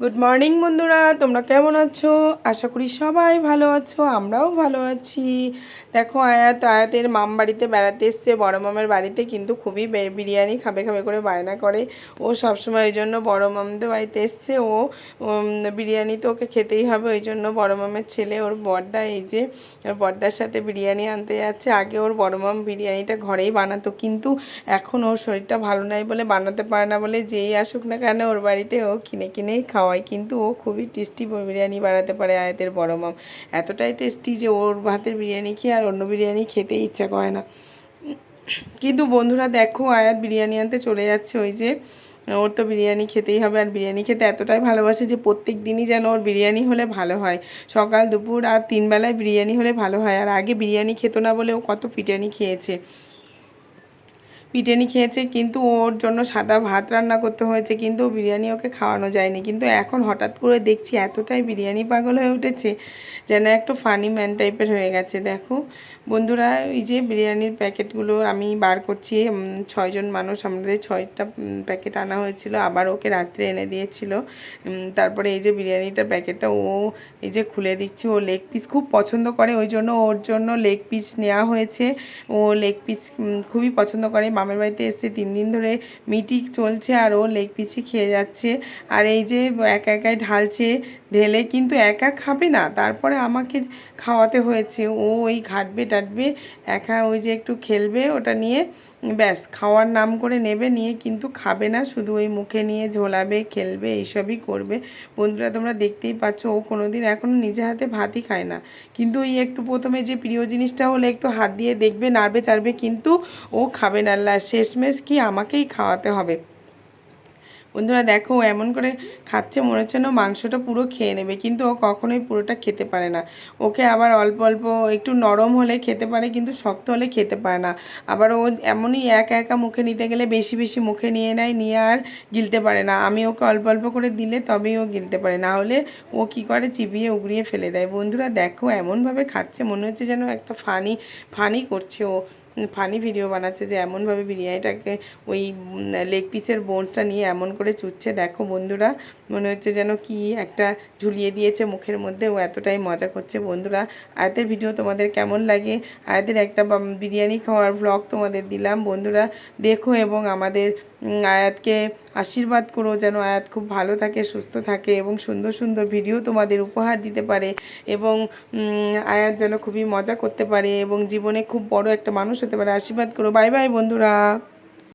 Good morning বন্ধুরা। তোমরা কেমন আছো? আশা করি সবাই ভালো আছো, আমরাও ভালো আছি। দেখো, আয়াত, আয়াতের মাম বাড়িতে বেড়াতে এসছে। বড় মামের বাড়িতে কিন্তু খুবই বিরিয়ানি খাবে খাবে করে বায়না করে। ও সবসময় ওই জন্য বড় মামদের বাড়িতে এসছে। ও বিরিয়ানি তো ওকে খেতেই হবে। ওই জন্য বড় মামের ছেলে, ওর বর্দা এই যে, ওর বর্দার সাথে বিরিয়ানি আনতে যাচ্ছে। আগে ওর বড় মাম বিরিয়ানিটা ঘরেই বানাতো, কিন্তু এখন ওর শরীরটা ভালো নাই বলে, বানাতে পারে না বলে যেই আসুক না কেন, ওর বাড়িতে ও কিনে কিনেই খাওয়ায়, কিন্তু ও খুবই টেস্টি বিরিয়ানি বানাতে পারে আয়াতের বড় মাম। এতটাই টেস্টি যে ওর ভাতের বিরিয়ানি খেয়ে আর অন্য বিরিয়ানি খেতে ইচ্ছা করে না। কিন্তু বন্ধুরা দেখো, আয়াত বিরিয়ানি আনতে চলে যাচ্ছে ওই যে, ওর তো বিরিয়ানি খেতেই হবে। আর বিরিয়ানি খেতে এতটাই ভালোবাসে যে প্রত্যেক দিনই যেন ওর বিরিয়ানি হলে ভালো হয়। সকাল, দুপুর আর তিন বেলায় বিরিয়ানি হলে ভালো হয়। আর আগে বিরিয়ানি খেত না বলে ও কত পিটানি খেয়েছে। পিটানি খেয়েছে, কিন্তু ওর জন্য সাদা ভাত রান্না করতে হয়েছে, কিন্তু বিরিয়ানি ওকে খাওয়ানো যায়নি। কিন্তু এখন হঠাৎ করে দেখছি এতটাই বিরিয়ানি পাগল হয়ে উঠেছে, যেন একটু ফানি ম্যান টাইপের হয়ে গেছে। দেখো, বন্ধুরা, এই যে বিরিয়ানির প্যাকেটগুলো আমি বার করছি ছয়জন মানুষ, আমাদের ছয়টা প্যাকেট আনা হয়েছিল, আবার ওকে রাত্রে এনে দিয়েছিল। তারপরে এই যে বিরিয়ানিটার প্যাকেটটা ও এই যে খুলে দিচ্ছে, ও লেগ পিস খুব পছন্দ করে, ওই জন্য ওর জন্য লেগ পিস নেওয়া হয়েছে। ও লেগ পিস খুবই পছন্দ করে মামের বাড়িতে এসছে, তিন দিন ধরে মিটি চলছে আর ও লেগ পিছিয়ে খেয়ে যাচ্ছে। আর এই যে একা একাই ঢালছে ঢেলে কিন্তু একা খাবে না। তারপরে আমাকে খাওয়াতে হয়েছে। ও ওই ঘাটবে টাটবে, একা ওই যে একটু খেলবে, ওটা নিয়ে ব্যাস, খাওয়ার নাম করে নেবে, নিয়ে কিন্তু খাবে না। শুধু ওই মুখে নিয়ে ঝোলাবে, খেলবে, এইসবই করবে। বন্ধুরা, তোমরা দেখতেই পাচ্ছ, ও কোনোদিন এখনও নিজে হাতে ভাতই খায় না। কিন্তু ওই একটু প্রথমে যে প্রিয় জিনিসটা হলে, একটু হাত দিয়ে দেখবে, নাড়বে, চাড়বে, কিন্তু ও খাবে না। শেষমেশ কি আমাকেই খাওয়াতে হবে। বন্ধুরা দেখো এমন করে খাচ্ছে, মনে হচ্ছে না মাংসটা পুরো খেয়ে নেবে, কিন্তু ও কখনোই পুরোটা খেতে পারে না। ওকে আবার অল্প অল্প একটু নরম হলে খেতে পারে, কিন্তু শক্ত হলে খেতে পারে না। আবার ও এমনই একা একা মুখে নিতে গেলে বেশি বেশি মুখে নিয়ে নেয়, নিয়ে আর গিলতে পারে না। আমি ওকে অল্প অল্প করে দিলে তবেই ও গিলতে পারে, না হলে ও কি করে, চিবিয়ে উগড়িয়ে ফেলে দেয়। বন্ধুরা দেখো, এমনভাবে খাচ্ছে, মনে হচ্ছে যেন একটা ফানি ফানি করছে ও। ফানি ভিডিও বানাচ্ছে যে এমনভাবে বিরিয়ানিটাকে ওই লেগ পিসের বোনসটা নিয়ে এমন করে চুচ্ছে। দেখো বন্ধুরা, মনে হচ্ছে যেন কি একটা ঝুলিয়ে দিয়েছে মুখের মধ্যে। ও এতটাই মজা করছে বন্ধুরা। আয়াতের ভিডিও তোমাদের কেমন লাগে? আয়াতের একটা বিরিয়ানি খাওয়ার ব্লগ তোমাদের দিলাম। বন্ধুরা, দেখো এবং আমাদের আয়াতকে আশীর্বাদ করো যেন আয়াত খুব ভালো থাকে, সুস্থ থাকে এবং সুন্দর সুন্দর ভিডিও তোমাদের উপহার দিতে পারে এবং আয়াত যেন খুবই মজা করতে পারে এবং জীবনে খুব বড় একটা মানুষ হতে মানে আশীর্বাদ করো। বাই বাই বন্ধুরা।